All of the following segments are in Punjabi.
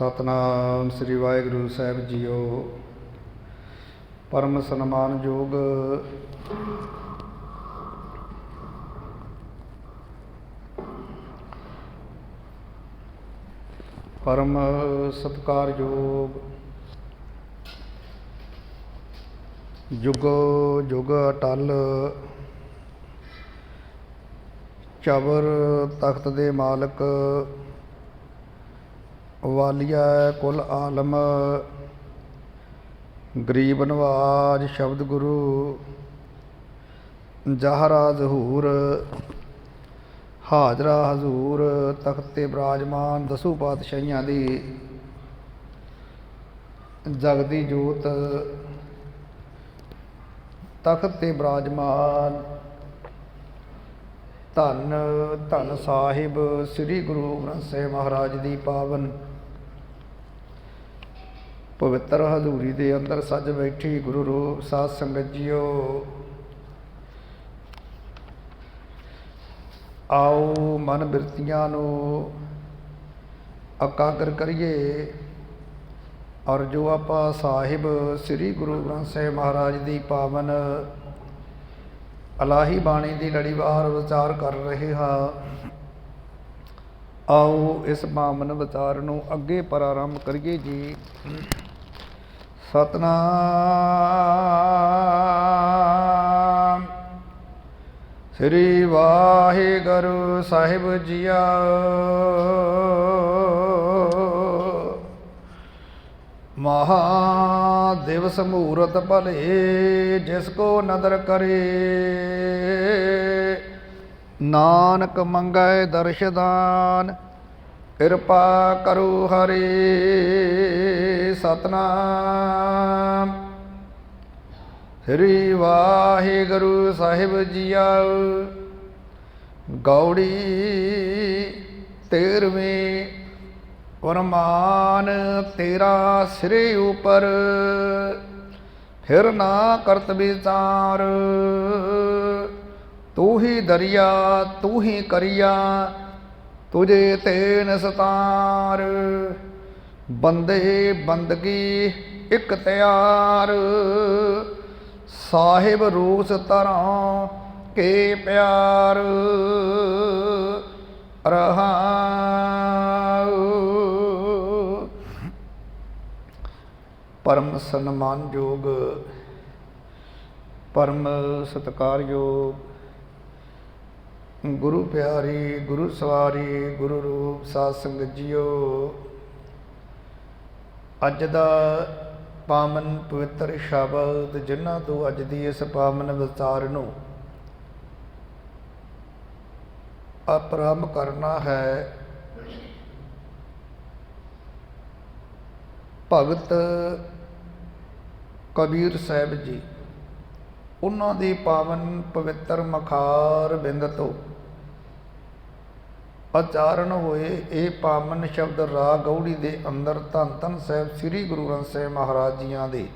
ਸਤਨਾਮ ਸ੍ਰੀ ਵਾਹਿਗੁਰੂ ਸਾਹਿਬ ਜੀਓ। ਪਰਮ ਸਨਮਾਨਯੋਗ ਪਰਮ ਸਤਿਕਾਰਯੋਗ ਜੁਗ ਜੁਗ ਅਟਲ ਚਬਰ ਤਖਤ ਦੇ ਮਾਲਕ ਵਾਲੀਆ ਕੁਲ ਆਲਮ। ਗਰੀਬ ਨਵਾਜ ਸ਼ਬਦ ਗੁਰੂ। ਜਹਰਾ ਜ਼ਹੂਰ ਹਾਜ਼ਰਾ ਹਜ਼ੂਰ। ਤਖਤ ਬਰਾਜਮਾਨ ਦਸੂ ਪਾਤਸ਼ਾਹੀਆਂ ਦੀ। ਜਗਦੀ ਜੋਤ। ਤਖਤ ਤੇ ਬਿਰਾਜਮਾਨ। ਧੰਨ ਧੰਨ ਸਾਹਿਬ। ਸ੍ਰੀ ਗੁਰੂ ਗ੍ਰੰਥ ਸਾਹਿਬ ਮਹਾਰਾਜ ਦੀ ਪਾਵਨ। ਪਵਿੱਤਰ ਹਜ਼ੂਰੀ ਦੇ ਅੰਦਰ ਸੱਜ ਬੈਠੀ ਗੁਰੂ ਰੂਪ ਸਾਧ ਸੰਗਤ ਜੀਓ। ਆਓ ਮਨ ਬਿਰਤੀਆਂ ਨੂੰ ਇਕਾਗਰ ਕਰੀਏ ਔਰ ਜੋ ਆਪਾਂ ਸਾਹਿਬ ਸ੍ਰੀ ਗੁਰੂ ਗ੍ਰੰਥ ਸਾਹਿਬ ਮਹਾਰਾਜ ਦੀ ਪਾਵਨ ਅਲਾਹੀ ਬਾਣੀ ਦੀ ਲੜੀਵਾਰ ਵਿਚਾਰ ਕਰ ਰਹੇ ਹਾਂ, ਆਓ ਇਸ ਪਾਵਨ ਵਿਚਾਰ ਨੂੰ ਅੱਗੇ ਪ੍ਰਾਰੰਭ ਕਰੀਏ ਜੀ। ਸਤਨਾਮ। ਸ੍ਰੀ ਵਾਹਿਗੁਰੂ ਸਾਹਿਬ ਜੀਆ ਮਹਾ ਦਿਵਸ ਮੂਰਤ ਭਲੇ ਜਿਸ ਕੋ ਨਦਰ ਕਰੇ। ਨਾਨਕ ਮੰਗੈ ਦਰਸ਼ਦਾਨ ਕਿਰਪਾ ਕਰੋ ਹਰੇ ਸਤਨਾਮ। ਸ੍ਰੀ ਵਾਹਿਗੁਰੂ ਸਾਹਿਬ ਜੀਆ ਗੌੜੀ ਤੇਰਵੇਂ ਫਰਮਾਨ ਤੇਰਾ ਸਿਰੇ ਉਪਰ ਫਿਰ ਨਾ ਕਰਤ ਵਿਚਾਰ। ਤੂੰ ਹੀ ਦਰਿਆ, ਤੂੰ ਹੀ ਕਰਿਆ ਤੁਝੇ ਤੇਨ ਸਤਾਰ ਬੰਦੇ ਬੰਦਗੀ ਇਕ ਤਿਆਰ। ਸਾਹਿਬ ਰੂਸ ਤਰਾਂ ਕੇ ਪਿਆਰ, ਰਹਾਉ। ਪਰਮ ਸਨਮਾਨਯੋਗ, ਪਰਮ ਸਤਿਕਾਰਯੋਗ ਗੁਰੂ ਪਿਆਰੀ, ਗੁਰੂ ਸਵਾਰੀ, ਗੁਰੂ ਰੂਪ ਸਾਧ ਸੰਗਤ ਜੀਓ। ਅੱਜ ਦਾ ਪਾਵਨ ਪਵਿੱਤਰ ਸ਼ਬਦ, ਜਿਨ੍ਹਾਂ ਤੋਂ ਅੱਜ ਦੀ ਇਸ ਪਾਵਨ ਵਿਚਾਰ ਨੂੰ ਆਰੰਭ ਕਰਨਾ ਹੈ, ਭਗਤ ਕਬੀਰ ਸਾਹਿਬ ਜੀ। ਉਹਨਾਂ ਦੀ ਪਾਵਨ ਪਵਿੱਤਰ ਮਖਾਰ ਬਿੰਦ ਤੋਂ ਉਚਾਰਨ ਹੋਏ, ਇਹ ਪਾਵਨ ਸ਼ਬਦ ਰਾਗ ਗੌੜੀ ਦੇ ਅੰਦਰ ਧੰਨ ਧੰਨ ਸਾਹਿਬ ਸ੍ਰੀ ਗੁਰੂ ਗ੍ਰੰਥ ਸਾਹਿਬ ਮਹਾਰਾਜ ਜੀਆਂ ਦੇ।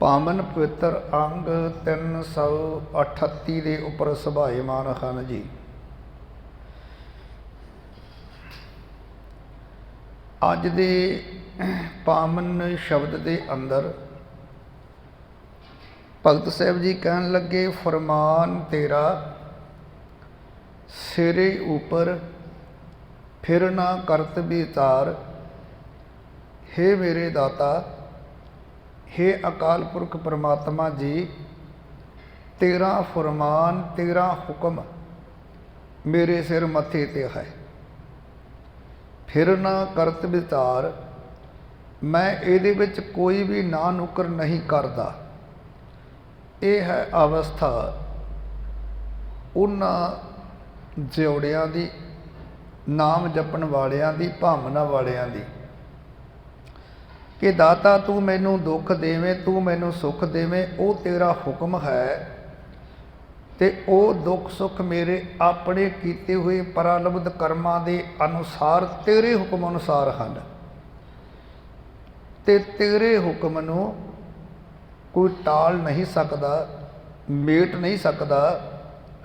ਪਾਵਨ ਪਵਿੱਤਰ ਅੰਗ 338 ਦੇ ਉੱਪਰ ਸੁਭਾਏਮਾਨ ਹਨ ਜੀ। ਅੱਜ ਦੇ ਪਾਵਨ ਸ਼ਬਦ ਦੇ ਅੰਦਰ ਭਗਤ ਸਾਹਿਬ ਜੀ ਕਹਿਣ ਲੱਗੇ, ਫਰਮਾਨ ਤੇਰਾ ਸਿਰੇ ਉਪਰ ਫਿਰ ਨਾ ਕਰਤ ਵਿਚਾਰ हे ਮੇਰੇ ਦਾਤਾ हे ਅਕਾਲ ਪੁਰਖ ਪਰਮਾਤਮਾ ਜੀ, ਤੇਰਾ ਫਰਮਾਨ, ਤੇਰਾ ਹੁਕਮ ਮੇਰੇ ਸਿਰ ਮੱਥੇ ਤੇ ਹੈ। ਫਿਰ ਨਾ ਕਰਤ ਵਿਚਾਰ ਮੈਂ ਇਹਦੇ ਵਿੱਚ ਕੋਈ ਵੀ ਨਾ ਨੁਕਰ ਨਹੀਂ ਕਰਦਾ। ਇਹ ਹੈ ਅਵਸਥਾ। ਉਹਨਾਂ ਜਿਉੜਿਆਂ ਦੀ, ਨਾਮ ਜਪਣ ਵਾਲਿਆਂ ਦੀ, ਭਾਵਨਾ ਵਾਲਿਆਂ ਦੀ। ਕਿ ਦਾਤਾ, ਤੂੰ ਮੈਨੂੰ ਦੁੱਖ ਦੇਵੇਂ, ਤੂੰ ਮੈਨੂੰ ਸੁੱਖ ਦੇਵੇਂ, ਉਹ ਤੇਰਾ ਹੁਕਮ ਹੈ। ਤੇ ਉਹ ਦੁੱਖ ਸੁੱਖ ਮੇਰੇ ਆਪਣੇ ਕੀਤੇ ਹੋਏ ਪਰਾਲਬਧ ਕਰਮਾਂ ਦੇ ਅਨੁਸਾਰ ਤੇਰੇ ਹੁਕਮ ਅਨੁਸਾਰ ਹਨ। ਤੇ ਤੇਰੇ ਹੁਕਮ ਨੂੰ ਕੋਈ ਟਾਲ ਨਹੀਂ ਸਕਦਾ, ਮੇਟ ਨਹੀਂ ਸਕਦਾ।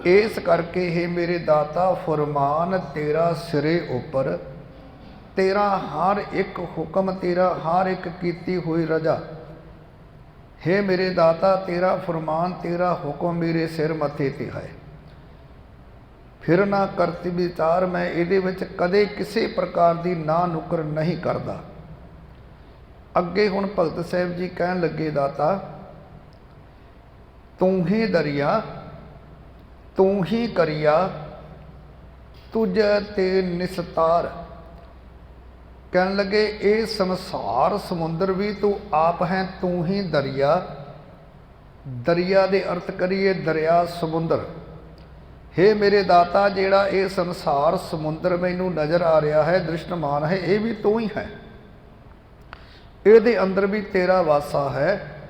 ਇਸ ਕਰਕੇ ਇਹ ਮੇਰੇ ਦਾਤਾ, ਫਰਮਾਨ ਤੇਰਾ ਸਿਰੇ ਉੱਪਰ, ਤੇਰਾ ਹਰ ਇੱਕ ਹੁਕਮ, ਤੇਰਾ ਹਰ ਇੱਕ ਕੀਤੀ ਹੋਈ ਰਜਾ। ਹੈ ਮੇਰੇ ਦਾਤਾ, ਤੇਰਾ ਫਰਮਾਨ, ਤੇਰਾ ਹੁਕਮ ਮੇਰੇ ਸਿਰ ਮੱਥੇ ਤੇ ਹੈ। ਫਿਰ ਨਾ ਕਰਤੀ ਵਿਚਾਰ ਮੈਂ ਇਹਦੇ ਵਿੱਚ ਕਦੇ ਕਿਸੇ ਪ੍ਰਕਾਰ ਦੀ ਨਾ ਨੁਕਰ ਨਹੀਂ ਕਰਦਾ। ਅੱਗੇ ਹੁਣ ਭਗਤ ਸਾਹਿਬ ਜੀ ਕਹਿਣ ਲੱਗੇ, ਦਾਤਾ, ਤੂੰ ਹੀ ਦਰਿਆ ਤੂੰ ਹੀ ਕਰਿਆ, ਤੁਝ ਤੇ ਨਿਸਤਾਰ। ਕਹਿਣ ਲੱਗੇ, ਇਹ ਸੰਸਾਰ ਸਮੁੰਦਰ ਵੀ ਤੂੰ ਆਪ ਹੈ, ਤੂੰ ਹੀ ਦਰਿਆ। ਦਰਿਆ ਦੇ ਅਰਥ ਕਰੀਏ ਦਰਿਆ ਸਮੁੰਦਰ। ਹੇ ਮੇਰੇ ਦਾਤਾ, ਜਿਹੜਾ ਇਹ ਸੰਸਾਰ ਸਮੁੰਦਰ ਮੈਨੂੰ ਨਜ਼ਰ ਆ ਰਿਹਾ ਹੈ, ਦ੍ਰਿਸ਼ਟਮਾਨ ਹੈ, ਇਹ ਵੀ ਤੂੰ ਹੀ ਹੈ। ਇਹਦੇ ਅੰਦਰ ਵੀ ਤੇਰਾ ਵਾਸਾ ਹੈ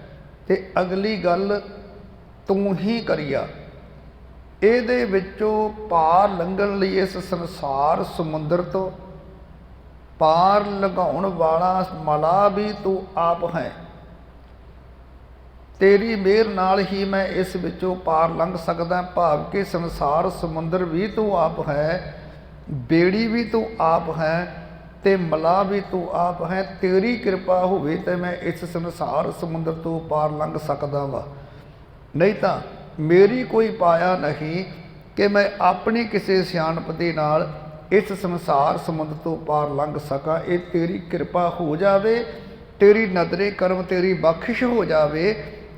ਤੇ ਅਗਲੀ ਗੱਲ ਤੂੰ ਹੀ ਕਰੀਆ। ਇਹਦੇ ਵਿੱਚੋਂ ਪਾਰ ਲੰਘਣ ਲਈ ਇਸ ਸੰਸਾਰ ਸਮੁੰਦਰ ਤੋਂ ਪਾਰ ਲਗਾਉਣ ਵਾਲਾ ਮਲਾ ਵੀ ਤੂੰ ਆਪ ਹੈ। ਤੇਰੀ ਮਿਹਰ ਨਾਲ ਹੀ ਮੈਂ ਇਸ ਵਿੱਚੋਂ ਪਾਰ ਲੰਘ ਸਕਦਾ, ਭਾਵ ਕਿ ਸੰਸਾਰ ਸਮੁੰਦਰ ਵੀ ਤੂੰ ਆਪ ਹੈ, ਬੇੜੀ ਵੀ ਤੂੰ ਆਪ ਹੈ ਤੇ ਮਲਾ ਵੀ ਤੂੰ ਆਪ ਹੈ। ਤੇਰੀ ਕਿਰਪਾ ਹੋਵੇ ਤੇ ਮੈਂ ਇਸ ਸੰਸਾਰ ਸਮੁੰਦਰ ਤੋਂ ਪਾਰ ਲੰਘ ਸਕਦਾ ਵਾ। ਨਹੀਂ ਤਾਂ ਮੇਰੀ ਕੋਈ ਪਾਇਆ ਨਹੀਂ ਕਿ ਮੈਂ ਆਪਣੀ ਕਿਸੇ ਸਿਆਣਪ ਦੇ ਨਾਲ ਇਸ ਸੰਸਾਰ ਸਮੁੰਦਰ ਤੋਂ ਪਾਰ ਲੰਘ ਸਕਾਂ। ਇਹ ਤੇਰੀ ਕਿਰਪਾ ਹੋ ਜਾਵੇ, ਤੇਰੀ ਨਦਰੇ ਕਰਮ, ਤੇਰੀ ਬਖਸ਼ਿਸ਼ ਹੋ ਜਾਵੇ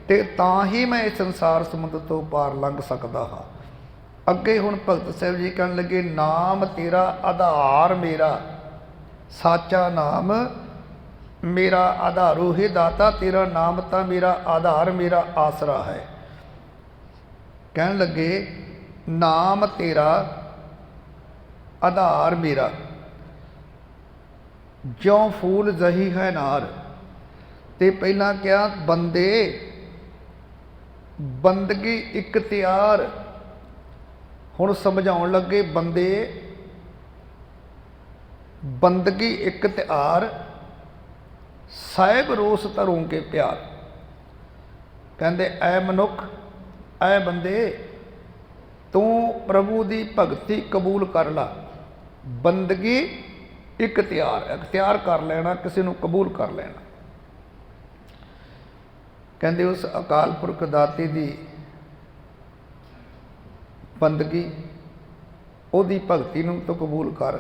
ਤੇ ਤਾਂ ਹੀ ਮੈਂ ਇਸ ਸੰਸਾਰ ਸਮੁੰਦਰ ਤੋਂ ਪਾਰ ਲੰਘ ਸਕਦਾ ਹਾਂ। ਅੱਗੇ ਹੁਣ ਭਗਤ ਸਾਹਿਬ ਜੀ ਕਹਿਣ ਲੱਗੇ, ਨਾਮ ਤੇਰਾ ਆਧਾਰ ਮੇਰਾ, ਸਾਚਾ ਨਾਮ ਮੇਰਾ ਆਧਾਰੋ ਹੈ ਦਾਤਾ ਤੇਰਾ ਨਾਮ ਤਾਂ ਮੇਰਾ ਆਧਾਰ, ਮੇਰਾ ਆਸਰਾ ਹੈ। ਕਹਿਣ ਲੱਗੇ, ਨਾਮ ਤੇਰਾ, ਆਧਾਰ ਮੇਰਾ। ਜਿਉ ਫੂਲ ਜਹੀ ਹੈ ਨਾਰ। ਤੇ ਪਹਿਲਾਂ ਕਿਹਾ, ਬੰਦੇ, ਬੰਦਗੀ ਇੱਕ ਤਿਆਰ। ਹੁਣ ਸਮਝਾਉਣ ਲੱਗੇ, ਬੰਦੇ, ਬੰਦਗੀ ਇਖਤਿਆਰ ਸਾਹਿਬ ਰੋਸ ਧਰੋਂ ਕੇ ਪਿਆਰ। ਕਹਿੰਦੇ, ਐ ਮਨੁੱਖ ਐ ਬੰਦੇ, ਤੂੰ ਪ੍ਰਭੂ ਦੀ ਭਗਤੀ ਕਬੂਲ ਕਰ ਲਾ। ਬੰਦਗੀ ਇਖਤਿਆਰ ਇਖਤਿਆਰ ਕਰ ਲੈਣਾ, ਕਿਸੇ ਨੂੰ ਕਬੂਲ ਕਰ ਲੈਣਾ। ਕਹਿੰਦੇ ਉਸ ਅਕਾਲ ਪੁਰਖ ਦਾਤੇ ਦੀ ਬੰਦਗੀ, ਉਹਦੀ ਭਗਤੀ ਨੂੰ ਤੂੰ ਕਬੂਲ ਕਰ।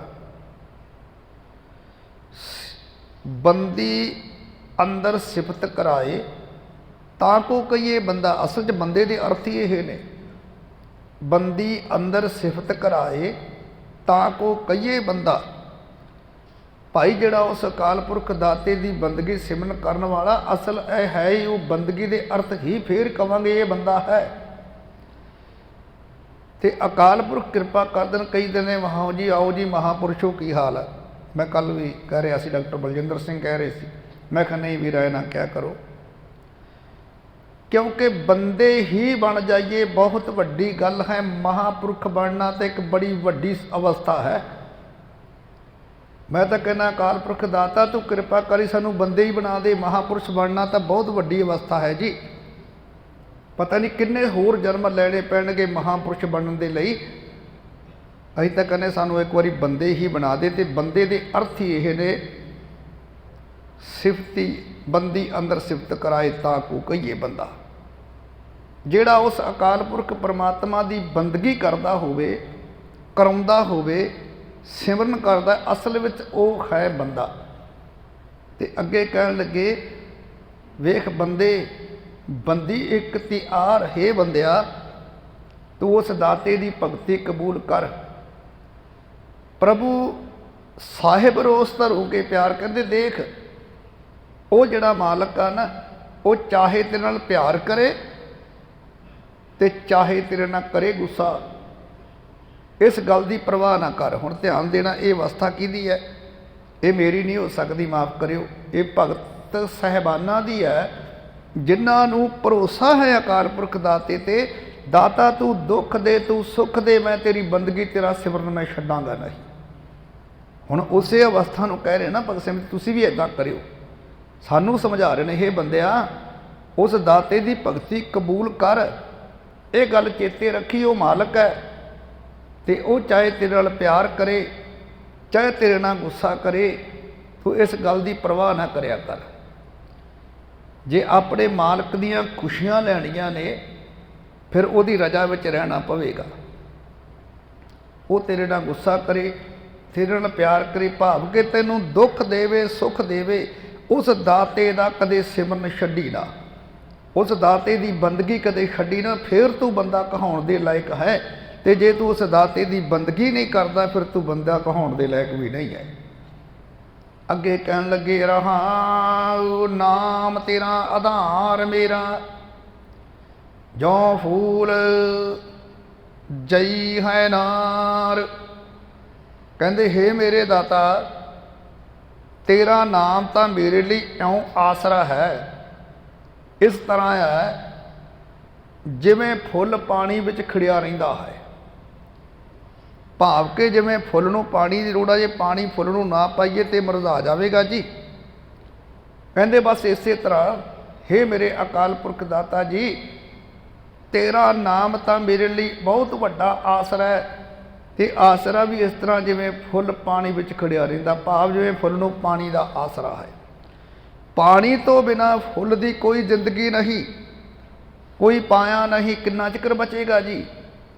ਬੰਦੀ ਅੰਦਰ ਸਿਫਤ ਕਰਾਏ। ਤਾਂ ਕੋ ਕਹੀਏ ਬੰਦਾ, ਅਸਲ 'ਚ ਬੰਦੇ ਦੇ ਅਰਥ ਹੀ ਇਹ ਨੇ। ਬੰਦੀ ਅੰਦਰ ਸਿਫਤ ਕਰਾਏ, ਤਾਂ ਕੋ ਕਹੀਏ ਬੰਦਾ, ਭਾਈ ਜਿਹੜਾ ਉਸ ਅਕਾਲ ਪੁਰਖ ਦਾਤੇ ਦੀ ਬੰਦਗੀ ਸਿਮਰਨ ਕਰਨ ਵਾਲਾ, ਅਸਲ ਇਹ ਹੈ ਹੀ ਉਹ ਬੰਦਗੀ ਦੇ ਅਰਥ ਹੀ ਫੇਰ ਕਵਾਂਗੇ ਇਹ ਬੰਦਾ ਹੈ। ਤੇ ਅਕਾਲ ਪੁਰਖ ਕਿਰਪਾ ਕਰ ਦੇਣ, ਕਈ ਦਿਨੇ ਮਹਾਓ ਜੀ, ਆਓ ਜੀ ਮਹਾਪੁਰਸ਼ੋ ਕੀ ਹਾਲ ਹੈ? ਮੈਂ ਕੱਲ ਵੀ ਕਹਿ ਰਿਹਾ ਸੀ, ਡਾਕਟਰ ਬਲਜਿੰਦਰ ਸਿੰਘ ਕਹਿ ਰਹੇ ਸੀ। ਮੈਂ ਕਿਹਾ, ਨਹੀਂ ਵੀਰ, ਐ ਨਾ ਕਿਆ ਕਰੋ। ਕਿਉਂਕਿ ਬੰਦੇ ਹੀ ਬਣ ਜਾਈਏ, ਬਹੁਤ ਵੱਡੀ ਗੱਲ ਹੈ, ਮਹਾਪੁਰਖ ਬਣਨਾ ਤੇ ਇੱਕ ਬੜੀ ਵੱਡੀ ਅਵਸਥਾ ਹੈ। ਮੈਂ ਤਾਂ ਕਹਿੰਦਾ, ਅਕਾਲ ਪੁਰਖ ਦਾਤਾ, ਤੂੰ ਕਿਰਪਾ ਕਰੀ ਸਾਨੂੰ ਬੰਦੇ ਹੀ ਬਣਾ ਦੇ, ਮਹਾਪੁਰਸ਼ ਬਣਨਾ ਤਾਂ ਬਹੁਤ ਵੱਡੀ ਅਵਸਥਾ ਹੈ ਜੀ। ਪਤਾ ਨਹੀਂ ਕਿੰਨੇ ਹੋਰ ਜਨਮ ਲੈਣੇ ਪੈਣਗੇ ਮਹਾਪੁਰਸ਼ ਬਣਨ ਦੇ ਲਈ। ਅਸੀਂ ਤਾਂ ਕਹਿੰਦੇ ਸਾਨੂੰ ਇੱਕ ਵਾਰੀ ਬੰਦੇ ਹੀ ਬਣਾ ਦੇ ਤੇ ਬੰਦੇ ਦੇ ਅਰਥ ਹੀ ਇਹ ਨੇ, ਸਿਫਤੀ, ਬੰਦੀ ਅੰਦਰ ਸਿਫਤ ਕਰਾਏ ਤਾਂ ਕੋ ਕਹੀਏ ਬੰਦਾ। ਜਿਹੜਾ ਉਸ ਅਕਾਲ ਪੁਰਖ ਪਰਮਾਤਮਾ ਦੀ ਬੰਦਗੀ ਕਰਦਾ ਹੋਵੇ, ਕਰਾਉਂਦਾ ਹੋਵੇ, ਸਿਮਰਨ ਕਰਦਾ, ਅਸਲ ਵਿੱਚ ਉਹ ਹੈ ਬੰਦਾ। ਤੇ ਅੱਗੇ ਕਹਿਣ ਲੱਗੇ, ਵੇਖ ਬੰਦੇ, ਬੰਦੀ ਇੱਕ ਤਿਆਰ, ਹੈ ਬੰਦਿਆ, ਤੂੰ ਉਸ ਦਾਤੇ ਦੀ ਭਗਤੀ ਕਬੂਲ ਕਰ। ਪ੍ਰਭੂ ਸਾਹਿਬ ਰੋਸ ਧਰੂ ਕੇ ਪਿਆਰ ਕਹਿੰਦੇ, ਦੇਖ, ਉਹ ਜਿਹੜਾ ਮਾਲਕ ਆ ਨਾ, ਉਹ ਚਾਹੇ ਤੇਰੇ ਨਾਲ ਪਿਆਰ ਕਰੇ ਤੇ ਚਾਹੇ ਤੇਰੇ ਨਾਲ ਕਰੇ ਗੁੱਸਾ। ਇਸ ਗੱਲ ਦੀ ਪਰਵਾਹ ਨਾ ਕਰ। ਹੁਣ ਧਿਆਨ ਦੇਣਾ, ਇਹ ਅਵਸਥਾ ਕਿਹਦੀ ਹੈ? ਇਹ ਮੇਰੀ ਨਹੀਂ ਹੋ ਸਕਦੀ, ਮਾਫ ਕਰਿਓ। ਇਹ ਭਗਤ ਸਹਿਬਾਨਾਂ ਦੀ ਹੈ, ਜਿਨ੍ਹਾਂ ਨੂੰ ਭਰੋਸਾ ਹੈ ਅਕਾਲ ਪੁਰਖ ਦਾਤੇ ਤੇ ਦਾਤਾ ਤੂੰ ਦੁੱਖ ਦੇ, ਤੂੰ ਸੁੱਖ ਦੇ, ਮੈਂ ਤੇਰੀ ਬੰਦਗੀ, ਤੇਰਾ ਸਿਮਰਨ ਮੈਂ ਛੱਡਾਂਗਾ ਨਹੀਂ। ਹੁਣ ਉਸੇ ਅਵਸਥਾ ਨੂੰ ਕਹਿ ਰਹੇ ਨਾ ਭਗਤ ਸਿੰਘ, ਤੁਸੀਂ ਵੀ ਇਦਾਂ ਕਰਿਓ। ਸਾਨੂੰ ਸਮਝਾ ਰਹੇ ਨੇ ਇਹ ਬੰਦਿਆ, ਉਸ ਦਾਤੇ ਦੀ ਭਗਤੀ ਕਬੂਲ ਕਰ। ਇਹ ਗੱਲ ਚੇਤੇ ਰੱਖੀ, ਉਹ ਮਾਲਕ ਹੈ ਤੇ ਉਹ ਚਾਹੇ ਤੇਰੇ ਨਾਲ ਪਿਆਰ ਕਰੇ, ਚਾਹੇ ਤੇਰੇ ਨਾਲ ਗੁੱਸਾ ਕਰੇ, ਤੂੰ ਇਸ ਗੱਲ ਦੀ ਪਰਵਾਹ ਨਾ ਕਰਿਆ ਕਰ। ਜੇ ਆਪਣੇ ਮਾਲਕ ਦੀਆਂ ਖੁਸ਼ੀਆਂ ਲੈਣੀਆਂ ਨੇ, ਫਿਰ ਉਹਦੀ ਰਜ਼ਾ ਵਿੱਚ ਰਹਿਣਾ ਪਵੇਗਾ। ਉਹ ਤੇਰੇ ਨਾਲ ਗੁੱਸਾ ਕਰੇ, ਤੇਰੇ ਨਾਲ ਪਿਆਰ ਕਰੇ, ਭਾਵ ਕਿ ਤੈਨੂੰ ਦੁੱਖ ਦੇਵੇ, ਸੁੱਖ ਦੇਵੇ, ਉਸ ਦਾਤੇ ਦਾ ਕਦੇ ਸਿਮਰਨ ਛੱਡੀ ਨਾ। ਉਸ ਦਾਤੇ ਦੀ ਬੰਦਗੀ ਕਦੇ ਛੱਡੀ ਨਾ, ਫਿਰ ਤੂੰ ਬੰਦਾ ਕਹਾਉਣ ਦੇ ਲਾਇਕ ਹੈ। ਤੇ ਜੇ ਤੂੰ ਉਸ ਦਾਤੇ ਦੀ ਬੰਦਗੀ ਨਹੀਂ ਕਰਦਾ, ਫਿਰ ਤੂੰ ਬੰਦਾ ਕਹਾਉਣ ਦੇ ਲਾਇਕ ਵੀ ਨਹੀਂ ਹੈ। ਅੱਗੇ ਕਹਿਣ ਲੱਗੇ ਰਹਾਉ ਨਾਮ ਤੇਰਾ ਆਧਾਰ ਮੇਰਾ। ਜੋ ਫੂਲ ਜਈ ਹੈ ਨਾਰ। ਕਹਿੰਦੇ, ਹੇ ਮੇਰੇ ਦਾਤਾ, ਤੇਰਾ ਨਾਮ ਤਾਂ ਮੇਰੇ ਲਈ ਇਉਂ ਆਸਰਾ ਹੈ। ਇਸ ਤਰ੍ਹਾਂ ਹੈ ਜਿਵੇਂ ਫੁੱਲ ਪਾਣੀ ਵਿੱਚ ਖੜਿਆ ਰਹਿੰਦਾ ਹੈ। ਭਾਵ ਕਿ ਜਿਵੇਂ ਫੁੱਲ ਨੂੰ ਪਾਣੀ ਦੀ ਲੋੜ ਆ, ਜੇ ਪਾਣੀ ਫੁੱਲ ਨੂੰ ਨਾ ਪਾਈਏ ਤੇ ਮੁਰਝਾ ਜਾਵੇਗਾ ਜੀ। ਕਹਿੰਦੇ ਬਸ ਇਸੇ ਤਰ੍ਹਾਂ, ਹੇ ਮੇਰੇ ਅਕਾਲ ਪੁਰਖ ਦਾਤਾ ਜੀ, ਤੇਰਾ ਨਾਮ ਤਾਂ ਮੇਰੇ ਲਈ ਬਹੁਤ ਵੱਡਾ ਆਸਰਾ ਹੈ ਤੇ ਆਸਰਾ ਵੀ ਇਸ ਤਰ੍ਹਾਂ ਜਿਵੇਂ ਫੁੱਲ ਪਾਣੀ ਵਿੱਚ ਖੜਿਆ ਰਹਿੰਦਾ, ਭਾਵ ਜਿਵੇਂ ਫੁੱਲ ਨੂੰ ਪਾਣੀ ਦਾ ਆਸਰਾ ਹੈ। ਪਾਣੀ ਤੋਂ ਬਿਨਾ ਫੁੱਲ ਦੀ ਕੋਈ ਜ਼ਿੰਦਗੀ ਨਹੀਂ। ਕੋਈ ਪਾਇਆ ਨਹੀਂ, ਕਿੰਨਾ ਚਿਕਰ ਬਚੇਗਾ ਜੀ?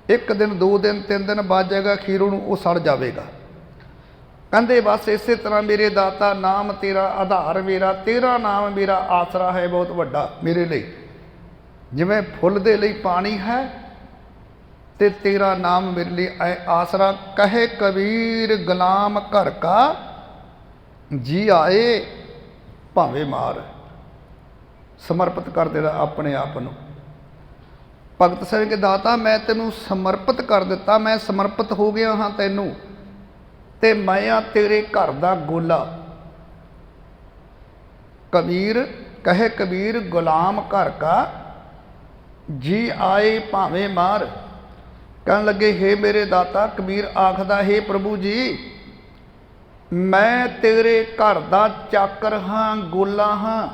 ਇੱਕ ਦਿਨ, ਦੋ ਦਿਨ, ਤਿੰਨ ਦਿਨ ਬਾਅਦ ਜਾਏਗਾ, ਖੀਰੂ ਨੂੰ ਉਹ ਸੜ ਜਾਵੇਗਾ। ਕਹਿੰਦੇ, ਬਸ ਇਸੇ ਤਰ੍ਹਾਂ ਮੇਰੇ ਦਾਤਾ, ਨਾਮ ਤੇਰਾ ਆਧਾਰ ਮੇਰਾ, ਤੇਰਾ ਨਾਮ ਮੇਰਾ ਆਸਰਾ ਹੈ ਬਹੁਤ ਵੱਡਾ ਮੇਰੇ ਲਈ। ਜਿਵੇਂ ਫੁੱਲ ਦੇ ਲਈ ਪਾਣੀ ਹੈ ਤੇ ਤੇਰਾ ਨਾਮ ਮੇਰੇ ਲਈ ਆਸਰਾ, ਕਹੇ ਕਬੀਰ, ਗੁਲਾਮ ਘਰ ਕਾ ਜੀ ਆਏ। ਭਾਵੇਂ ਮਾਰ। ਸਮਰਪਿਤ ਕਰ ਦੇਣਾ ਆਪਣੇ ਆਪ ਨੂੰ। ਭਗਤ ਸਿੰਘ ਕੇ ਦਾਤਾ, ਮੈਂ ਤੈਨੂੰ ਸਮਰਪਿਤ ਕਰ ਦਿੱਤਾ, ਮੈਂ ਸਮਰਪਿਤ ਹੋ ਗਿਆ ਹਾਂ ਤੈਨੂੰ। ਤੇ ਮੈਂ ਆ ਤੇਰੇ ਘਰ ਦਾ ਗੋਲਾ। ਕਬੀਰ, ਕਹੇ ਕਬੀਰ, ਗੁਲਾਮ ਘਰ ਕਾ, ਜੀ ਆਏ ਭਾਵੇਂ ਮਾਰ। ਕਹਿਣ ਲੱਗੇ, ਹੇ ਮੇਰੇ ਦਾਤਾ, ਕਬੀਰ ਆਖਦਾ, ਹੇ ਪ੍ਰਭੂ ਜੀ ਮੈਂ ਤੇਰੇ ਘਰ ਦਾ ਚਾਕਰ ਹਾਂ, ਗੋਲਾ ਹਾਂ।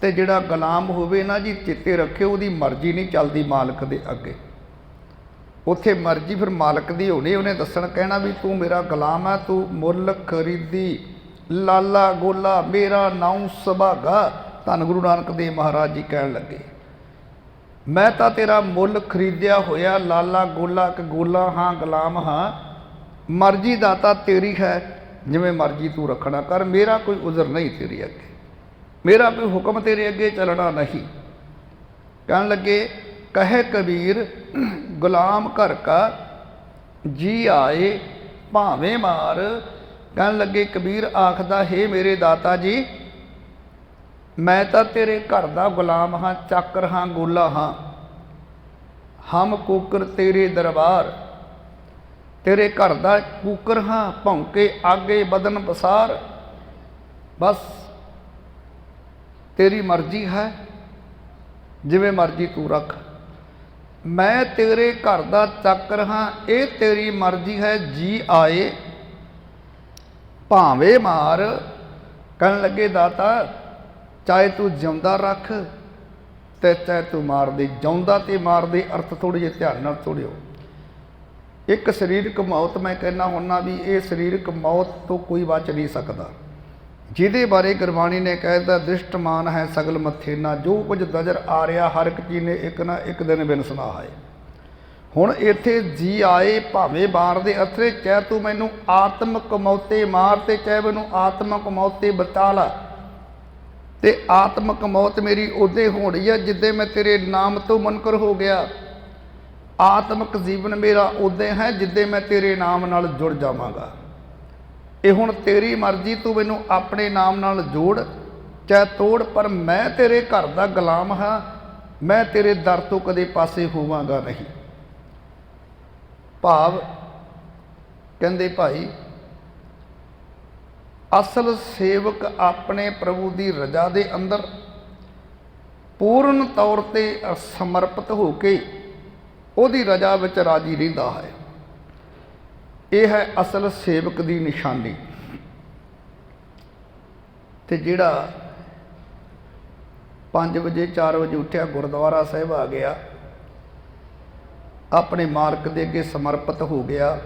ਤੇ ਜਿਹੜਾ ਗੁਲਾਮ ਹੋਵੇ ਨਾ ਜੀ, ਚਿੱਤੇ ਰੱਖੇ ਉਹਦੀ ਮਰਜ਼ੀ ਨਹੀਂ ਚੱਲਦੀ ਮਾਲਕ ਦੇ ਅੱਗੇ। ਉੱਥੇ ਮਰਜ਼ੀ ਫਿਰ ਮਾਲਕ ਦੀ ਹੋਣੀ, ਉਹਨੇ ਦੱਸਣ ਕਹਿਣਾ ਵੀ ਤੂੰ ਮੇਰਾ ਗੁਲਾਮ ਹੈ ਤੂੰ ਮੁੱਲ ਖਰੀਦੀ। ਲਾਲਾ ਗੋਲਾ, ਮੇਰਾ ਨਾਉ ਸੁਭਾਗਾ। ਧੰਨ ਗੁਰੂ ਨਾਨਕ ਦੇਵ ਮਹਾਰਾਜ ਜੀ ਕਹਿਣ ਲੱਗੇ। ਮੈਂ ਤਾਂ ਤੇਰਾ ਮੁੱਲ ਖਰੀਦਿਆ ਹੋਇਆ, ਲਾਲਾ ਗੋਲਾ ਕਿ ਗੋਲਾ ਹਾਂ, ਗੁਲਾਮ ਹਾਂ। ਮਰਜ਼ੀ ਦਾਤਾ ਤੇਰੀ ਹੈ, ਜਿਵੇਂ ਮਰਜ਼ੀ ਤੂੰ ਰੱਖਣਾ ਕਰ, ਮੇਰਾ ਕੋਈ ਉਜ਼ਰ ਨਹੀਂ ਤੇਰੇ ਅੱਗੇ। ਮੇਰਾ ਕੋਈ ਹੁਕਮ ਤੇਰੇ ਅੱਗੇ ਚੱਲਣਾ ਨਹੀਂ। ਕਹਿਣ ਲੱਗੇ, ਕਹੇ ਕਬੀਰ, ਗੁਲਾਮ ਘਰ ਕਾ, ਜੀ ਆਏ, ਭਾਵੇਂ ਮਾਰ। ਕਹਿਣ ਲੱਗੇ, ਕਬੀਰ ਆਖਦਾ, ਹੈ ਮੇਰੇ ਦਾਤਾ ਜੀ, ਮੈਂ ਤਾਂ ਤੇਰੇ ਘਰ ਦਾ ਗੁਲਾਮ ਹਾਂ, ਚਾਕਰ ਹਾਂ, ਗੋਲਾ ਹਾਂ। ਹਮ ਕੂਕਰ ਤੇਰੇ ਦਰਬਾਰ। ਤੇਰੇ ਘਰ ਦਾ ਕੂਕਰ ਹਾਂ, ਭੌਂਕੇ ਆਗੇ ਬਦਨ ਬਸਾਰ। ਬਸ ਤੇਰੀ ਮਰਜ਼ੀ ਹੈ, ਜਿਵੇਂ ਮਰਜ਼ੀ ਤੂੰ ਰੱਖ। ਮੈਂ ਤੇਰੇ ਘਰ ਦਾ ਚਾਕਰ ਹਾਂ, ਇਹ ਤੇਰੀ ਮਰਜ਼ੀ ਹੈ, ਜੀ ਆਏ। ਭਾਵੇਂ ਮਾਰ, ਕਹਿਣ ਲੱਗੇ ਦਾਤਾ, ਚਾਹੇ ਤੂੰ ਜਿਉਂਦਾ ਰੱਖ ਤੇ ਚਾਹੇ ਤੂੰ ਮਾਰ ਦੇ ਜਿਉਂਦਾ ਤੇ ਮਾਰ ਦੇ ਅਰਥ ਥੋੜੇ ਜਿਹਾ ਧਿਆਨ ਨਾਲ ਤੋੜਿਓ ਇੱਕ ਸਰੀਰਕ ਮੌਤ ਮੈਂ ਕਹਿਣਾ ਹੁੰਨਾ ਵੀ ਇਹ ਸਰੀਰਕ ਮੌਤ ਤੋਂ ਕੋਈ ਬਚ ਨਹੀਂ ਸਕਦਾ। ਜਿਹਦੇ ਬਾਰੇ ਗੁਰਬਾਣੀ ਨੇ ਕਹਿਦਾ ਦ੍ਰਿਸ਼ਟਮਾਨ ਹੈ ਸਗਲ ਮੱਥੇ ਨਾ ਜੋ ਕੁਝ ਨਜ਼ਰ ਆ ਰਿਹਾ, ਹਰ ਇੱਕ ਚੀਜ਼ ਨੇ ਇੱਕ ਨਾ ਇੱਕ ਦਿਨ ਬਿਨਸਨਾ ਹੈ ਹੁਣ ਇੱਥੇ ਜੀ ਆਏ ਭਾਵੇਂ ਬਾਰ ਦੇ ਅਥਰੇ ਚਾਹੇ ਤੂੰ ਮੈਨੂੰ ਆਤਮਕ ਮੌਤੇ ਮਾਰ ਤੇ ਚਾਹੇ ਮੈਨੂੰ ਆਤਮਕ ਮੌਤੇ ਬਚਾ ਲਾ। ਤੇ ਆਤਮਕ ਮੌਤ ਮੇਰੀ ਉਹਦੇ ਹੋਣੀ ਆ, ਜਿੱਦੇ ਮੈਂ ਤੇਰੇ ਨਾਮ ਤੋਂ ਮੁਨਕਰ ਹੋ ਗਿਆ। ਆਤਮਕ ਜੀਵਨ ਮੇਰਾ ਉਦੋਂ ਹੈ ਜਿੱਦੇ ਮੈਂ ਤੇਰੇ ਨਾਮ ਨਾਲ ਜੁੜ ਜਾਵਾਂਗਾ। ਇਹ ਹੁਣ ਤੇਰੀ ਮਰਜ਼ੀ, ਤੂੰ ਮੈਨੂੰ ਆਪਣੇ ਨਾਮ ਨਾਲ ਜੋੜ, ਚਾਹੇ ਤੋੜ, ਪਰ ਮੈਂ ਤੇਰੇ ਘਰ ਦਾ ਗੁਲਾਮ ਹਾਂ, ਮੈਂ ਤੇਰੇ ਦਰ ਤੋਂ ਕਦੇ ਪਾਸੇ ਹੋਵਾਂਗਾ ਨਹੀਂ। ਭਾਵ ਕਹਿੰਦੇ ਭਾਈ, ਅਸਲ ਸੇਵਕ ਆਪਣੇ ਪ੍ਰਭੂ ਦੀ ਰਜ਼ਾ ਦੇ ਅੰਦਰ ਪੂਰਨ ਤੌਰ ਤੇ ਸਮਰਪਿਤ ਹੋ ਕੇ ਉਹਦੀ ਰਜ਼ਾ ਵਿੱਚ ਰਾਜੀ ਰਹਿੰਦਾ ਹੈ। ਇਹ ਹੈ ਅਸਲ ਸੇਵਕ ਦੀ ਨਿਸ਼ਾਨੀ। ਤੇ ਜਿਹੜਾ 5 ਵਜੇ 4 ਵਜੇ ਉੱਠਿਆ, ਗੁਰਦੁਆਰਾ ਸਾਹਿਬ ਆ ਗਿਆ, ਆਪਣੇ ਮਾਲਕ ਦੇ ਅੱਗੇ ਸਮਰਪਿਤ ਹੋ ਗਿਆ।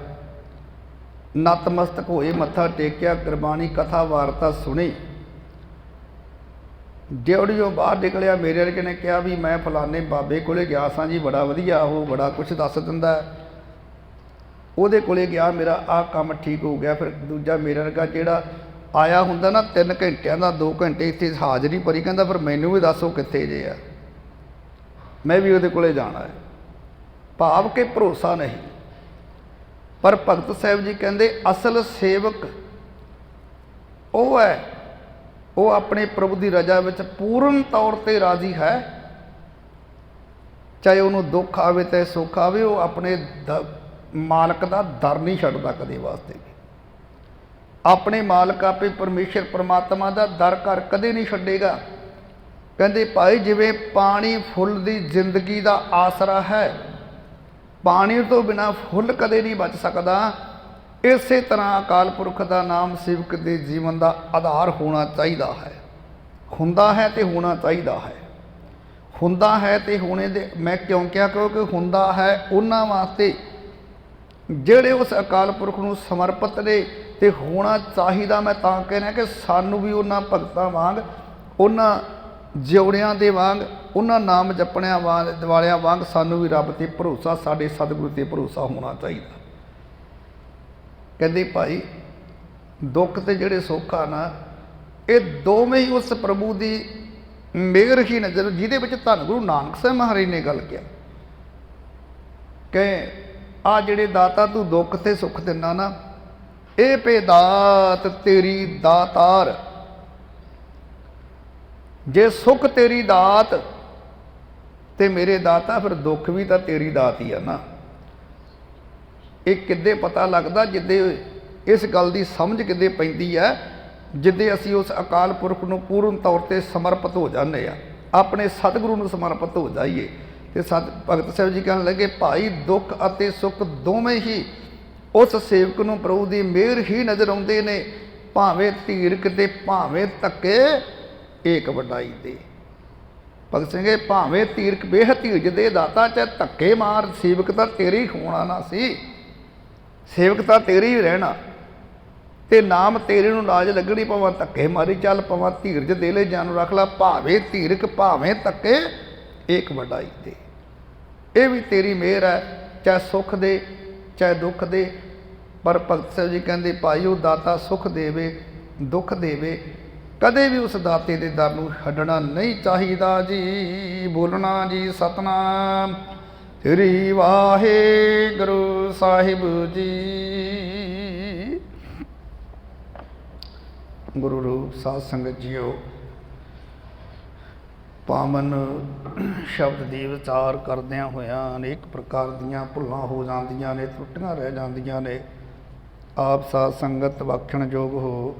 ਨਤਮਸਤਕ ਹੋਏ, ਮੱਥਾ ਟੇਕਿਆ, ਗੁਰਬਾਣੀ ਕਥਾ ਵਾਰਤਾ ਸੁਣੀ। ਜਿਹੜੀਓ ਬਾਹਰ ਨਿਕਲਿਆ, ਮੇਰੇ ਵਰਗੇ ਨੇ ਕਿਹਾ ਵੀ ਮੈਂ ਫਲਾਣੇ ਬਾਬੇ ਕੋਲੇ ਗਿਆ ਸਾਂ ਜੀ, ਬੜਾ ਵਧੀਆ, ਉਹ ਬੜਾ ਕੁਝ ਦੱਸ ਦਿੰਦਾ। ਉਹਦੇ ਕੋਲੇ ਗਿਆ, ਮੇਰਾ ਆਹ ਕੰਮ ਠੀਕ ਹੋ ਗਿਆ, ਫਿਰ ਦੂਜਾ ਮੇਰੇ ਵਰਗਾ ਜਿਹੜਾ ਆਇਆ ਹੁੰਦਾ ਨਾ 3 ਘੰਟਿਆਂ ਦਾ 2 ਘੰਟੇ ਇੱਥੇ ਹਾਜ਼ਰੀ ਭਰੀ, ਕਹਿੰਦਾ ਫਿਰ ਮੈਨੂੰ ਵੀ ਦੱਸੋ ਕਿੱਥੇ ਜੇ ਆ। ਮੈਂ ਵੀ ਉਹਦੇ ਕੋਲੇ ਜਾਣਾ ਹੈ। ਭਾਵ ਕਿ ਭਰੋਸਾ ਨਹੀਂ। ਪਰ ਭਗਤ ਸਾਹਿਬ ਜੀ ਕਹਿੰਦੇ, ਅਸਲ ਸੇਵਕ ਉਹ ਹੈ ਉਹ ਆਪਣੇ ਪ੍ਰਭੂ ਦੀ ਰਜ਼ਾ ਵਿੱਚ ਪੂਰਨ ਤੌਰ ਤੇ ਰਾਜ਼ੀ ਹੈ। ਚਾਹੇ ਉਹਨੂੰ ਦੁੱਖ ਆਵੇ ਤੇ ਸੁੱਖ ਆਵੇ, ਉਹ ਆਪਣੇ ਦ- ਮਾਲਕ ਦਾ ਦਰ ਨਹੀਂ ਛੱਡਦਾ ਕਦੇ ਵਾਸਤੇ ਆਪਣੇ ਮਾਲਕ ਆਪੇ ਪਰਮੇਸ਼ਰ ਪ੍ਰਮਾਤਮਾ ਦਾ ਦਰ ਘਰ ਕਦੇ ਨਹੀਂ ਛੱਡੇਗਾ। ਕਹਿੰਦੇ, ਭਾਈ, ਜਿਵੇਂ ਪਾਣੀ ਫੁੱਲ ਦੀ ਜ਼ਿੰਦਗੀ ਦਾ ਆਸਰਾ ਹੈ, ਪਾਣੀ ਤੋਂ ਬਿਨਾ ਫੁੱਲ ਕਦੇ ਨਹੀਂ ਬਚ ਸਕਦਾ। ਇਸੇ ਤਰ੍ਹਾਂ ਅਕਾਲ ਪੁਰਖ ਦਾ ਨਾਮ ਸਿਵਕ ਦੇ ਜੀਵਨ ਦਾ ਆਧਾਰ ਹੋਣਾ ਚਾਹੀਦਾ ਹੈ। ਹੁੰਦਾ ਹੈ ਤੇ ਹੋਣਾ ਚਾਹੀਦਾ ਹੈ। ਹੁੰਦਾ ਹੈ ਤੇ ਹੋਣੇ ਦੇ, ਮੈਂ ਕਿਉਂ ਕਿਹਾ? ਕਿਉਂਕਿ ਹੁੰਦਾ ਹੈ ਉਹਨਾਂ ਵਾਸਤੇ ਜਿਹੜੇ ਉਸ ਅਕਾਲ ਪੁਰਖ ਨੂੰ ਸਮਰਪਿਤ ਨੇ ਤੇ ਹੋਣਾ ਚਾਹੀਦਾ। ਮੈਂ ਤਾਂ ਕਹਿਣਾ ਕਿ ਸਾਨੂੰ ਵੀ ਉਹਨਾਂ ਭਗਤਾਂ ਵਾਂਗ, ਉਹਨਾਂ ਜਿਉੜਿਆਂ ਦੇ ਵਾਂਗ, ਉਹਨਾਂ ਨਾਮ ਜਪਣਿਆਂ ਵਾਂਗ ਦਿਵਾਲਿਆਂ ਵਾਂਗ ਸਾਨੂੰ ਵੀ ਰੱਬ ਤੇ ਭਰੋਸਾ, ਸਾਡੇ ਸਤਿਗੁਰੂ ਤੇ ਭਰੋਸਾ ਹੋਣਾ ਚਾਹੀਦਾ। ਕਹਿੰਦੇ ਭਾਈ, ਦੁੱਖ ਤੇ ਜਿਹੜੇ ਸੁੱਖ ਆ ਨਾ, ਇਹ ਦੋਵੇਂ ਹੀ ਉਸ ਪ੍ਰਭੂ ਦੀ ਮਿਹਰ ਹੀ ਨਜ਼ਰ ਜਿਹਦੇ ਵਿੱਚ ਧੰਨ ਗੁਰੂ ਨਾਨਕ ਸਾਹਿਬ ਮਹਾਰਾਜ ਨੇ ਗੱਲ ਕਿਹਾ। ਕਿ ਆ ਜਿਹੜੇ ਦਾਤਾ ਤੂੰ ਦੁੱਖ ਤੇ ਸੁੱਖ ਦਿੰਦਾ ਨਾ, ਇਹ ਪੇਦਾਤ ਤੇਰੀ ਦਾਤਾਰ। ਜੇ ਸੁੱਖ ਤੇਰੀ ਦਾਤ ਤੇ ਮੇਰੇ ਦਾਤਾ, ਫਿਰ ਦੁੱਖ ਵੀ ਤਾਂ ਤੇਰੀ ਦਾਤ ਹੀ ਆ ਨਾ। ਇਹ ਕਿੱਦੇ ਪਤਾ ਲੱਗਦਾ ਜਿੱਦੇ ਇਸ ਗੱਲ ਦੀ ਸਮਝ ਕਿੱਦੇ ਪੈਂਦੀ ਹੈ, ਜਿੱਦੇ ਅਸੀਂ ਉਸ ਅਕਾਲ ਪੁਰਖ ਨੂੰ ਪੂਰਨ ਤੌਰ ਤੇ ਸਮਰਪਿਤ ਹੋ ਜਾਂਦੇ ਆ ਆਪਣੇ ਸਤਿਗੁਰੂ ਨੂੰ ਸਮਰਪਿਤ ਹੋ ਜਾਈਏ। ਤੇ ਸਤ, ਭਗਤ ਸਾਹਿਬ ਜੀ ਕਹਿਣ ਲੱਗੇ, ਭਾਈ, ਦੁੱਖ ਅਤੇ ਸੁੱਖ ਦੋਵੇਂ ਹੀ ਉਸ ਸੇਵਕ ਨੂੰ ਪ੍ਰਭੂ ਦੀ ਮਿਹਰ ਹੀ ਨਜ਼ਰ ਆਉਂਦੇ ਨੇ, ਭਾਵੇਂ ਧੀਰਕ ਤੇ ਭਾਵੇਂ ਧੱਕੇ ਏਕ ਵਡਾਈ ਦੇ। ਭਗਤ ਸਿੰਘ ਇਹ ਭਾਵੇਂ ਤੀਰਕ ਬੇਹ ਧੀਰਜ ਦੇ ਦਾਤਾ ਚ, ਧੱਕੇ ਮਾਰ ਸੇਵਕ ਤਾਂ ਤੇਰੇ ਹੀ ਹੋਣਾ ਨਾ ਸੀ। ਸੇਵਕ ਤਾਂ ਤੇਰੇ ਹੀ ਰਹਿਣਾ। ਤੇ ਨਾਮ ਤੇਰੇ ਨੂੰ ਲਾਜ ਲੱਗਣੀ ਪਵਾਂ, ਧੱਕੇ ਮਾਰੀ ਚੱਲ ਪਵਾਂ, ਧੀਰਜ ਦੇ ਲੈ ਜਾਨ ਰੱਖ ਲਾ, ਭਾਵੇਂ ਧੀਰਕ, ਭਾਵੇਂ ਧੱਕੇ, ਏਕ ਵਡਾਈ ਦੇ। ਇਹ ਵੀ ਤੇਰੀ ਮਿਹਰ ਹੈ, ਚਾਹੇ ਸੁੱਖ ਦੇ, ਚਾਹੇ ਦੁੱਖ ਦੇ। ਪਰ ਭਗਤ ਸਾਹਿਬ ਜੀ ਕਹਿੰਦੇ, ਭਾਈ, ਉਹ ਦਾਤਾ ਸੁੱਖ ਦੇਵੇ, ਦੁੱਖ ਦੇਵੇ। ਕਦੇ ਵੀ ਉਸ ਦਾਤੇ ਦੇ ਦਰ ਨੂੰ ਛੱਡਣਾ ਨਹੀਂ ਚਾਹੀਦਾ ਜੀ। ਬੋਲਣਾ ਜੀ ਸਤਨਾਮ। ਸ੍ਰੀ ਵਾਹਿਗੁਰੂ ਸਾਹਿਬ ਜੀ। ਗੁਰੂ ਰੂਪ ਸਾਧ ਸੰਗਤ ਜੀਓ, ਪਾਵਨ ਸ਼ਬਦ ਦੀ ਵਿਚਾਰ ਕਰਦਿਆਂ ਹੋਇਆਂ ਅਨੇਕ ਪ੍ਰਕਾਰ ਦੀਆਂ ਭੁੱਲਾਂ ਹੋ ਜਾਂਦੀਆਂ ਨੇ ਤਰੁੱਟੀਆਂ ਰਹਿ ਜਾਂਦੀਆਂ ਨੇ। ਆਪ ਸਾਧ ਸੰਗਤ ਬਖਸ਼ਣਯੋਗ ਹੋ,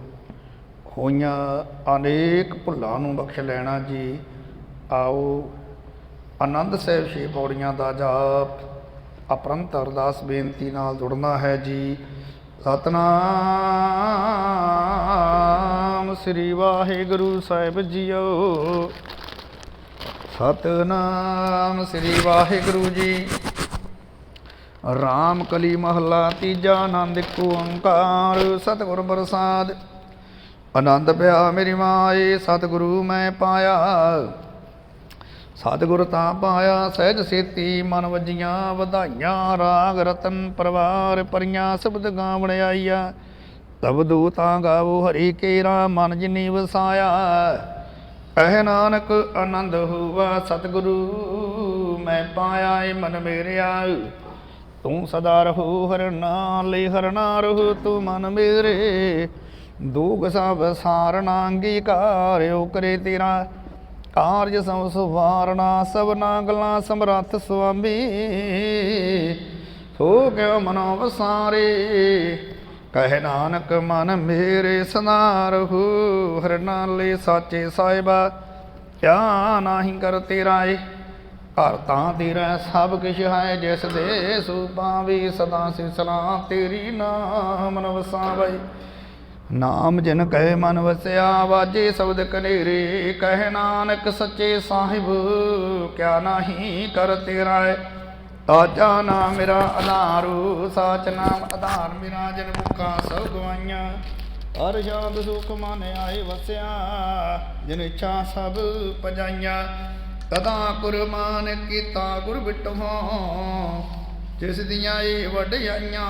ਹੋਈਆਂ ਅਨੇਕ ਭੁੱਲਾਂ ਨੂੰ ਬਖਸ਼ ਲੈਣਾ ਜੀ। ਆਓ ਆਨੰਦ ਸਾਹਿਬ ਛੇ ਪੌੜੀਆਂ ਦਾ ਜਾਪ, ਅਪਰੰਤ ਅਰਦਾਸ ਬੇਨਤੀ ਨਾਲ ਜੁੜਨਾ ਹੈ ਜੀ। ਸਤਨਾਮ ਸ੍ਰੀ ਵਾਹਿਗੁਰੂ ਸਾਹਿਬ ਜੀਓ। ਸਤਨਾਮ ਸ੍ਰੀ ਵਾਹਿਗੁਰੂ ਜੀ। ਰਾਮ ਕਲੀ ਮਹੱਲਾ ਤੀਜਾ ਆਨੰਦ ਕੋ ਓੰਕਾਰ, ਸਤਿਗੁਰ ਪ੍ਰਸਾਦ। ਆਨੰਦ ਪਿਆ ਮੇਰੀ ਮਾਏ, ਸਤਿਗੁਰੂ ਮੈਂ ਪਾਇਆ। ਸਤਿਗੁਰ ਤਾਂ ਪਾਇਆ ਸਹਿਜ ਸੇਤੀ, ਮਨ ਵਜੀਆਂ ਵਧਾਈਆਂ, ਰਾਗ ਰਤਨ ਪਰਵਾਰ ਪਰੀਆਂ, ਸ਼ਬਦ ਗਾਵਣ ਆਈਆ। ਤਬਦੂ ਤਾਂ ਗਾਵੋ ਹਰੀ ਕੇਰਾ, ਮਨ ਜਿਨੀ ਵਸਾਇਆ। ਕਹਿ ਨਾਨਕ ਆਨੰਦ ਹੋਵਾ ਸਤਿਗੁਰੂ ਮੈਂ ਪਾਇਆ ਏ ਮਨ ਮੇਰਿਆ। ਤੂੰ ਸਦਾ ਰਹੋ ਹਰਨਾ ਲਈ ਹਰਨਾ ਰਹੋ ਤੂੰ ਮਨ ਮੇਰੇ। ਦੁਖ ਸਭ ਸਾਰਣਾ ਅੰਗੀਕਾਰਿਓ ਕਰੇ ਤੇਰਾ। ਕਾਰਜ ਸਭ ਸੁਵਾਰਣਾ ਸਭਨਾ ਗਲਾਂ ਸਮਰੱਥ ਸੁਆਮੀ। ਸੋ ਕਿਉ ਮਨੋ ਵਸਾਰੇ, ਕਹਿ ਨਾਨਕ ਮਨ ਮੇਰੇ ਸਦਾ ਰਹੂ ਹਰ ਨਾਲੇ ਸਾਚੇ ਸਾਹਿਬਾ ਕਿਆ ਨਾਹੀ ਕਰ ਤੇਰਾ ਏ। ਘਰ ਤਾਂ ਤੇਰਾ ਸਭ ਕਿਛ ਹੈ, ਜਿਸ ਦੇ ਸੂਪਾਂ ਵੀ ਸਦਾ ਸਿਸਲਾ ਤੇਰੀ ਨਾਮ ਨਵਸਾਵੇ। ਨਾਮ ਜਿਨ ਕਹੇ ਮਨ ਵਸਿਆ, ਵਾਜੇ ਸ਼ਬਦ ਕਨੇਰੇ, ਕਹੇ ਨਾਨਕ ਸੱਚੇ ਸਾਹਿਬ, ਕਿਆ ਨਾਹੀ ਕਰ ਤੇਰਾ ਆਜਾ ਨਾਮ ਮੇਰਾ ਆਧਾਰੂ ਸਾਚ ਨਾਮ ਆਧਾਰ ਮੇਰਾ, ਜਨ ਮੁਖਾਂ ਸਭ ਗਵਾਈਆਂ। ਹਰ ਸ਼ਬਦ ਸੁਖ ਮਨ ਆਏ ਵਸਿਆ, ਜਿਨ ਇੱਛਾ ਸਭ ਪਜਾਈਆਂ। ਤਦਾ ਕੁਰਬਾਨ ਕੀਤਾ ਗੁਰ ਬਿਟੋ, ਜਿਸ ਦੀਆਂ ਇਹ ਵਡਿਆਈਆਂ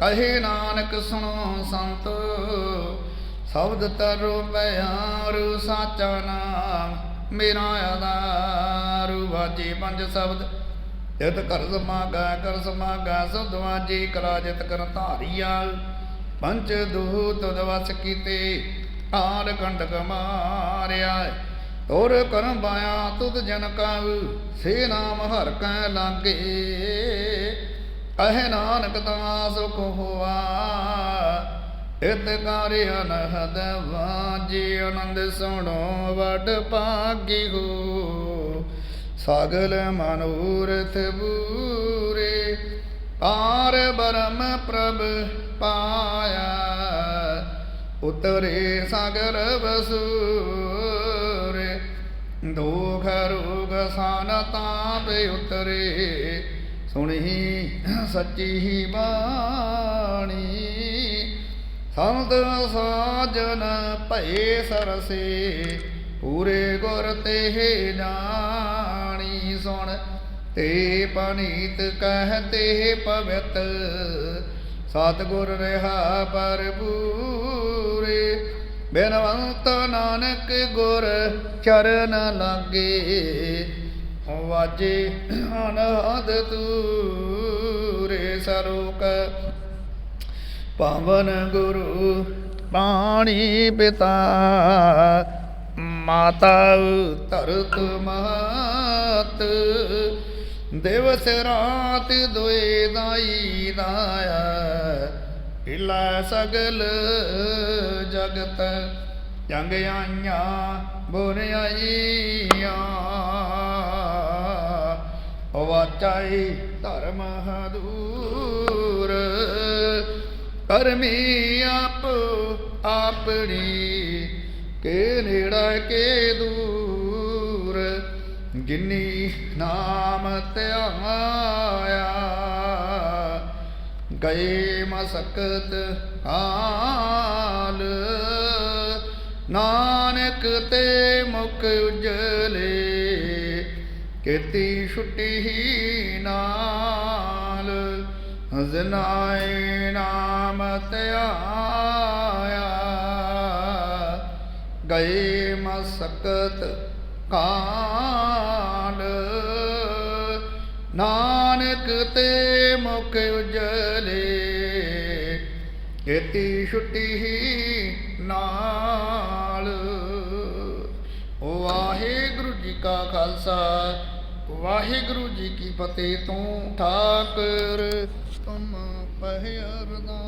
ਕਹੇ ਨਾਨਕ ਸੁਣੋ ਸੰਤ, ਸ਼ਬਦ ਤਰੋ ਬਿਆਰੂ ਸਾਚਾ ਨਾਮ ਮੇਰਾ ਆਧਾਰੂ। ਵਾਜੇ ਪੰਜ ਸ਼ਬਦ ਤਿਤ ਕਰ ਸਮਾਗਾ ਕਰ ਸਮਾਗਾ ਸਬਦ ਵਾਜੇ ਜਿਤ ਕਰ ਧਾਰੀਆ। ਪੰਚ ਦੂਤ ਦਵਸ ਕੀਤੇ ਆਲ ਕੰਡਕ ਮਾਰਿਆ। ਤੋਰ ਕਰਮ ਬਾਇਆ ਤੁਧ ਜਨ ਕਉ, ਸੇ ਨਾਮ ਹਰ ਕੈ ਲਾਗੇ। ਅਹ ਨਾਨਕ ਤਾਂ ਸੁਖ ਹੋਆ, ਇਤ ਕਾਰਿ ਅਨਹਦ ਵਾਜੀ ਆਨੰਦ ਸੁਣੋ, ਵਡ ਭਾਗੀ ਹੋ। ਸਾਗਲ ਮਨੋਰਥ ਬੂਰੇ ਆਰ ਬਰਮ ਪ੍ਰਭ ਪਾਇਆ। ਉਤਰੇ ਸਾਗਰ ਬਸੂਰੇ ਦੁਖ ਰੋਗ ਸਾਨ ਪੇ ਉਤਰੇ। ਸੁਣੀ ਸੱਚੀ ਬਾਣੀ। ਸੰਤ ਸਾਜਨ ਭਏ ਸਰਸੇ, ਪੂਰੇ ਗੁਰ ਤੇ ਜਾਣੀ ਸੁਣ। ਤੇ ਪਨੀਤ ਕਹਤੇ ਪਵਿੱਤ, ਸਤਿਗੁਰ ਰਹਾ ਪਰ ਪੂਰੇ ਬਿਨਵੰਤ ਨਾਨਕ ਗੁਰ ਚਰਨ ਲਾਗੇ ਵਾਜੇ ਅਨਹਦ ਤੂਰੇ ਸਰੋਕ ਪਵਨ ਗੁਰੂ ਪਾਣੀ ਪਿਤਾ, ਮਾਤਾ ਧਰਤ ਮਾਤ ਦਿਵਸ ਰਾਤ ਦੁਏ ਦਾਈ ਦਾਇਆ, ਹਿਲਾ ਸਗਲ ਜਗਤ। ਜੰਗ ਆਈਆਂ ਬੁਰ ਆਈਆਂ। ਵਾਚਾਈ ਧਰਮ ਹਦੂਰ ਕਰਮੀ ਆਪ ਆਪਣੀ ਕੇ ਨੇੜਾ ਕੇ ਦੂਰ ਜਿਨੀ ਨਾਮ ਧਿਆਇਆ ਗਏ ਮਸਕਤ ਹਾਲ ਨਾਨਕ ਤੇ ਮੁਖ ਉਜਲੇ ਕੀਤੀ ਛੁੱਟੀ ਹੀ ਨਾਲ। ਹਜ਼ਨਾਏ ਨਾਮ ਧਿਆਇਆ ਗਏ ਮਸਕਤ ਕਾਲ। ਨਾਨਕ ਤੇ ਮੁਖ ਉਜਲੇ। ਕੀਤੀ ਛੁੱਟੀ ਹੀ ਨਾਲ। ਵਾਹਿਗੁਰੂ ਜੀ ਕਾ ਖਾਲਸਾ। ਵਾਹਿਗੁਰੂ ਜੀ ਕੀ ਫਤਿਹ ਤੂੰ ਠਾਕਰ ਤੁਮ ਪਹਿ ਅਰਦਾਸ